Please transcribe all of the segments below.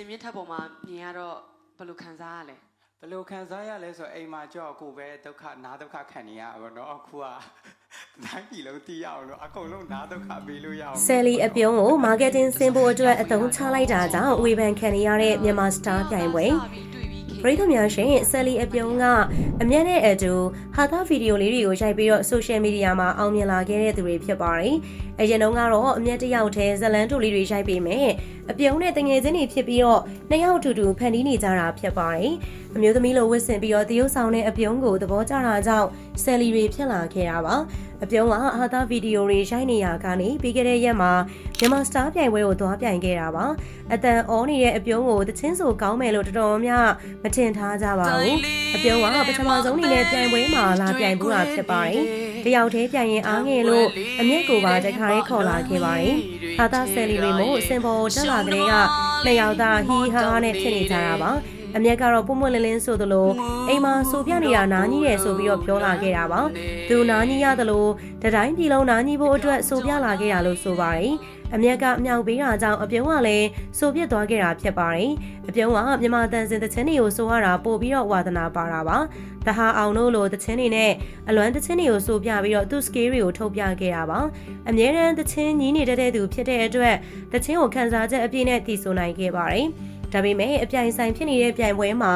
င်မြင့်ထပ်ပေါ်မှာမြင်ရတော့ဘယ်လိုခံစားရလဲဘယ်လိုခံစားရလဲဆိုတော့အိမ်မှာကြောက်ကိုပဲဒုက္ခနာဒုက္ခခံနေရပါတော့နော်အခုကတိုင်းပြည်လုံးတီးရအောင်လို့အကုန်လုံးနာဒုက္ခပေးလို့ရအောင်ဆယ်လီအပြုံးကို marketing ဆင်ဖို့အတွက်အသုံးချလိုက်တာကြောင့်ဝေဖန်ခံရတဲ့မြန်မာစတာပြိုင်ပွဲပရိသတ်များရှင်ဆယ်လီအပြုံးကအမြဲနဲ့အတူဟာသဗီဒီယိုလေးတွေကိုရိုက်ပြီးတော့ social media မှာအောင်မြင်လာခဲ့တဲ့သူတွေဖြစ်ပါတယ်။အရင်တုန်းကတော့အမြဲတယောက်တည်းဇလန်တူလေးတွေရိုက်ပေးမယ်။ အပြုံးနဲ့တငယ်ချင်းတွေဖြစ်ပြီးတော့နှစ်ယောက်အတူတူဖန်တီးနေကြတာဖြစ်ပါတယ်။အမျိုးသမီးလိုဝတ်ဆင်ပြီးတော့တရုပ်ဆောင်တဲ့အပြုံးကိုသဘောကျတာကြောင့်ဆယ်လီတွေဖြစ်လာခဲ့တာပါ။အပြုံးကဟာသာဗီဒီယိုတွေရိုက်နေရကနေပြီးခဲ့တဲ့ရက်မှာမြန်မာစတာပြိုင်ပွဲကိုသွားပြိုင်ခဲ့တာပါ။အတန်အောနေတဲ့အပြုံးကိုတချင်းဆိုကောင်းမယ်လို့တော်တော်များမထင်ထားကြပါဘူး။အပြုံးကပထမဆုံးအနေနဲ့ပြိုင်ပွဲမှာလာပြိုင်ဘူးတာဖြစ်ပါတယ်။တ ယောက်တည်းပြိုင်ရင်အားငယ်လို့အမျက်ကိုပါတခါလေးခေါ်လာခဲ့ပါတယ်။ဟာသာဆယ်လီတွေမို့စင်ပေါ်တက်လာကလေးကနှစ်ယောက်သားဟီဟာဟာနဲ့ဖြစ်နေကြတာပါ။ အမျက်ကတော့ပုံမွင့်လင်းလင်းဆိုသလိုအိမ်မှာဆိုပြနေတာနားကြီးတယ်ဆိုပြီးတော့ပြောလာခဲ့တာပါ။သူနားကြီးရသလိုတတိုင်းပြည်လုံးနားကြီးဖို့အတွက်ဆိုပြလာခဲ့ရလို့ဆိုပါတယ်။အမျက်ကအမြောက်ပေးတာကြောင့်အပြုံးကလည်းဆိုပြစ်သွားခဲ့တာဖြစ်ပါတယ်။အပြုံးကမြန်မာတန်စင်တချင်းတွေကိုဆိုရတာပို့ပြီးတော့ဝါသနာပါတာပါ။တဟာအောင်တို့လိုတချင်းတွေနဲ့အလွမ်းတချင်းတွေကိုဆိုပြပြီးတော့သူ့စကေးတွေကိုထုတ်ပြခဲ့တာပါ။အမြဲတမ်းတချင်းညီးနေတတ်တဲ့သူဖြစ်တဲ့အတွက်တချင်းကိုခန်းစားချက်အပြည့်နဲ့တည်ဆိုနိုင်ခဲ့ပါတယ်။ ဒါပေမဲ့အပြိုင်ဆိုင်ဖြစ်နေတဲ့ပြိုင်ပွဲမှာ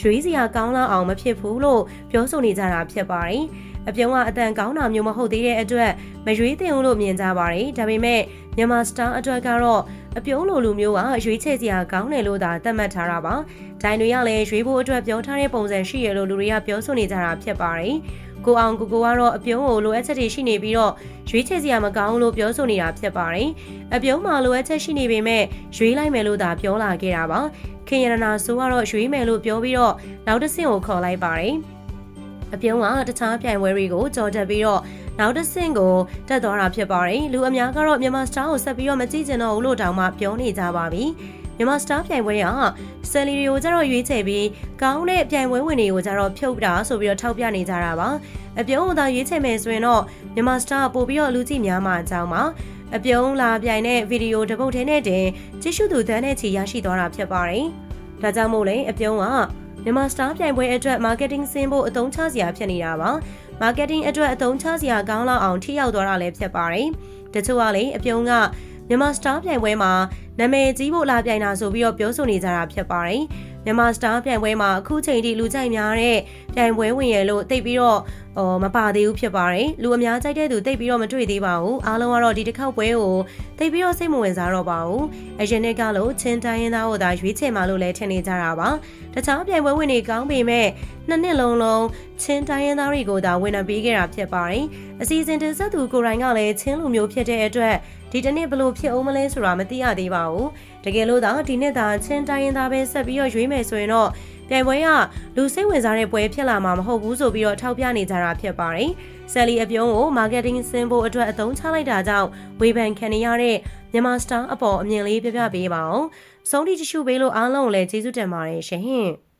ရွေးစရာကောင်းလောက်အောင်မဖြစ်ဘူးလို့ပြောဆိုနေကြတာဖြစ်ပါတယ်။အပြုံးကအတန်ကောင်းတာမျိုးမဟုတ်သေးတဲ့အတွက်မရွေးသင့်ဘူးလို့မြင်ကြပါတယ်။ဒါပေမဲ့မြန်မာစတာအတွက်ကတော့အပြုံးလိုလူမျိုးကရွေးချယ်စရာကောင်းတယ်လို့သာသတ်မှတ်ထားတာပါ။ဒိုင်တွေကလည်းရွေးဖို့အတွက်ပြောထားတဲ့ပုံစံရှိရလို့လူတွေကပြောဆိုနေကြတာဖြစ်ပါတယ်။ ကိုအောင်ကိုကိုကတော့အပြုံးကိုလိုအပ်ချက်တွေရှိနေပြီးတော့ရွေးချယ်စရာမကောင်းလို့ပြောဆိုနေတာဖြစ်ပါတယ်။အပြုံးမှာလိုအပ်ချက်ရှိနေပေမဲ့ရွေးလိုက်မယ်လို့သာပြောလာခဲ့တာပါ။ခင်ရတနာဆိုကတော့ရွေးမယ်လို့ပြောပြီးတော့နောက်တစ်ဆင့်ကိုခေါ်လိုက်ပါတယ်။အပြုံးကတခြားပြိုင်ပွဲတွေကိုကြော်တက်ပြီးတော့နောက်တစ်ဆင့်ကိုတက်သွားတာဖြစ်ပါတယ်လူအများကတော့မြန်မာစတာကိုဆက်ပြီးတော့မကြည့်ကျင်တော့ဘူးလို့တောင်မှပြောနေကြပါပြီ မြန်မာစတာပြိုင်ပွဲကဆယ်လီတွေကိုကျတော့ရွေးချယ်ပြီးကောင်းတဲ့ပြိုင်ပွဲဝင်တွေကိုကျတော့ဖြုတ်တာဆိုပြီးတော့ထောက်ပြနေကြတာပါအပြုံးကိုသာရွေးချယ်မယ်ဆိုရင်တော့မြန်မာစတာပို့ပြီးတော့လူကြည့်များမှာအကြောင်းပါအပြုံးလာပြိုင်တဲ့ဗီဒီယိုတစ်ပုတ်ထဲနဲ့တင်ကြည့်ရှုသူတန်းနဲ့ချီရရှိသွားတာဖြစ်ပါတယ်ဒါကြောင့်မို့လဲအပြုံးကမြန်မာစတာပြိုင်ပွဲအတွက် marketing ဆင်းဖို့အသုံးချစရာဖြစ်နေတာပါ။ marketing အတွက်အသုံးချစရာကောင်းလောက်အောင်ထိရောက်သွားတာလည်းဖြစ်ပါတယ်။တချို့ကလည်းအပြုံးက မြန်မာစတာပြိုင်ပွဲမှာနာမည်ကြီးဖို့လာပြိုင်တာဆိုပြီးတော့ပြောဆိုနေကြတာဖြစ်ပါတယ်။မြန်မာစတာပြိုင်ပွဲမှာအခုချိန်ထိလူကြိုက်များတဲ့ပြိုင်ပွဲဝင်ရလို့တိတ်ပြီးတော့ ဟောမပါသေးဘူးဖြစ်ပါတယ်။လူအများကြိုက်တဲ့သူတိတ်ပြီးတော့မတွေ့သေးပါဘူး။အားလုံးကတော့ဒီတစ်ခေါက်ပွဲကိုတိတ်ပြီးတော့စိတ်မဝင်စားတော့ပါဘူး။အရင်ကလို့ချင်းတိုင်းရင်းသားတို့သာရွေးချယ်မှလို့လည်းထင်နေကြတာပါ။တခြားပြိုင်ပွဲဝင်တွေကောင်းပေမဲ့နှစ်နှစ်လုံးလုံးချင်းတိုင်းရင်းသားတွေကိုသာဝင်နှပေးခဲ့တာဖြစ်ပါတယ်။အစီအစဉ်တင်ဆက်သူကိုရိုင်းကလည်းချင်းလူမျိုးဖြစ်တဲ့အတွက်ဒီတစ်နှစ်ဘလို့ဖြစ်အောင်မလဲဆိုတာမသိရသေးပါဘူး။တကယ်လို့သာဒီနှစ်သာချင်းတိုင်းရင်းသားပဲဆက်ပြီးတော့ရွေးမယ်ဆိုရင်တော့ ပြိုင်ပွဲကလူစိတ်ဝင်စားတဲ့ပွဲဖြစ်လာမှာမဟုတ်ဘူးဆိုပြီးတော့ထောက်ပြနေကြတာဖြစ်ပါတယ်။ဆယ်လီအပြုံးကို marketing ဆင်းဖို့အတွက်အသုံးချလိုက်တာကြောင့်ဝေဖန်ခံနေရတဲ့မြန်မာစတာအပေါ်အမြင်လေးပြပြပေးပါအောင်။ဆုံးထိကြည့်ရှုပေးလို့အားလုံးကိုလည်းကျေးဇူးတင်ပါတယ်ရှင်။